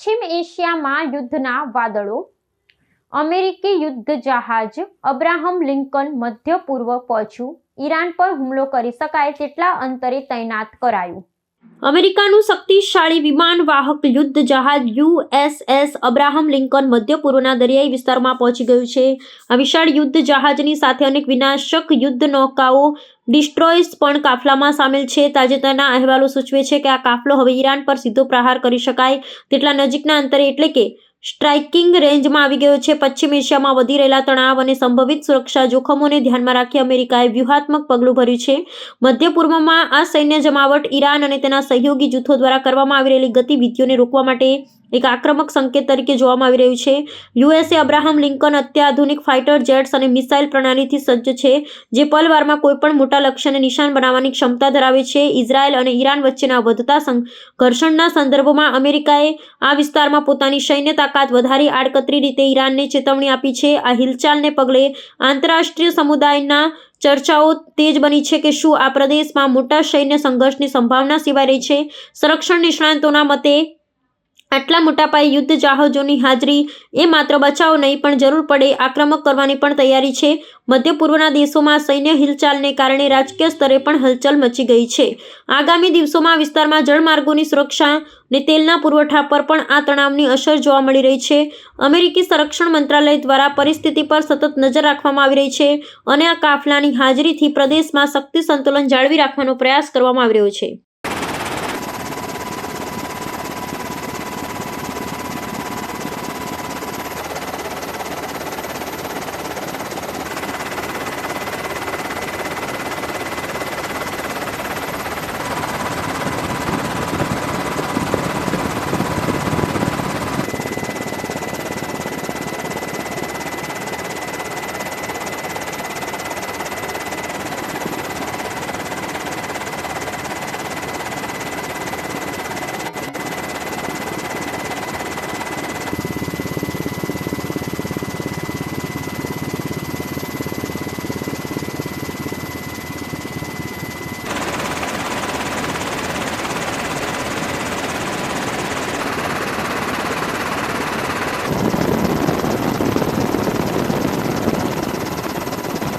પશ્ચિમ એશિયામાં યુદ્ધના વાદળો, અમેરિકી યુદ્ધ જહાજ, અબ્રાહમ લિંકન મધ્ય પૂર્વ પહોંચ્યું. ઈરાન પર હુમલો કરી શકાય તેટલા અંતરે તૈનાત કરાયું. અમેરિકાનું શક્તિશાળી વિમાન વાહક યુદ્ધ જહાજ યુએસએસ અબ્રાહમ લિંકન મધ્ય પૂર્વના દરિયાઈ વિસ્તારમાં પહોંચી ગયું છે. આ વિશાળ યુદ્ધ જહાજની સાથે અનેક વિનાશક યુદ્ધ નૌકાઓ ડિસ્ટ્રોયર્સ પણ કાફલામાં સામેલ છે. તાજેતરના અહેવાલો સૂચવે છે કે આ કાફલો હવે ઈરાન પર સીધો પ્રહાર કરી શકાય તેટલા નજીકના અંતરે એટલે કે સ્ટ્રાઇકિંગ રેન્જમાં આવી ગયો છે. પશ્ચિમ એશિયામાં વધી રહેલા તણાવ અને સંભવિત સુરક્ષા જોખમોને ધ્યાનમાં રાખી અમેરિકાએ વ્યૂહાત્મક પગલું ભર્યું છે. મધ્ય પૂર્વમાં આ સૈન્ય જમાવટ ઈરાન અને તેના સહયોગી જૂથો દ્વારા કરવામાં આવી રહેલી ગતિવિધિઓને રોકવા માટે એક આક્રમક સંકેત તરીકે જોવામાં આવી રહ્યું છે. યુએસએ અબ્રાહમ લિંકન અત્યાધુનિક ફાઇટર જેટ્સ અને મિસાઇલ પ્રણાલીથી સજ્જ છે, જે પલવારમાં કોઈપણ મોટા લક્ષ્યને નિશાન બનાવવાની ક્ષમતા ધરાવે છે. ઇઝરાયલ અને ઈરાન વચ્ચેના વધતા ઘર્ષણના સંદર્ભમાં અમેરિકાએ આ વિસ્તારમાં પોતાની સૈન્ય તાકાત વધારી આડકતરી રીતે ઈરાનને ચેતવણી આપી છે. આ હિલચાલને પગલે આંતરરાષ્ટ્રીય સમુદાયના ચર્ચાઓ તેજ બની છે કે શું આ પ્રદેશમાં મોટા સૈન્ય સંઘર્ષની સંભાવના સિવાય રહી છે. સંરક્ષણ નિષ્ણાંતોના મતે આટલા મોટા પાયે યુદ્ધ જહાજોની હાજરી એ માત્ર બચાવ નહીં, પણ જરૂર પડે આક્રમક કરવાની પણ તૈયારી છે. મધ્ય પૂર્વના દેશોમાં સૈન્ય હિલચાલને કારણે રાજકીય સ્તરે પણ હલચલ મચી ગઈ છે. આગામી દિવસોમાં વિસ્તારમાં જળમાર્ગોની સુરક્ષા ને તેલના પુરવઠા પર પણ આ તણાવની અસર જોવા મળી રહી છે. અમેરિકી સંરક્ષણ મંત્રાલય દ્વારા પરિસ્થિતિ પર સતત નજર રાખવામાં આવી રહી છે અને આ કાફલાની હાજરીથી પ્રદેશમાં શક્તિ સંતુલન જાળવી રાખવાનો પ્રયાસ કરવામાં આવી રહ્યો છે.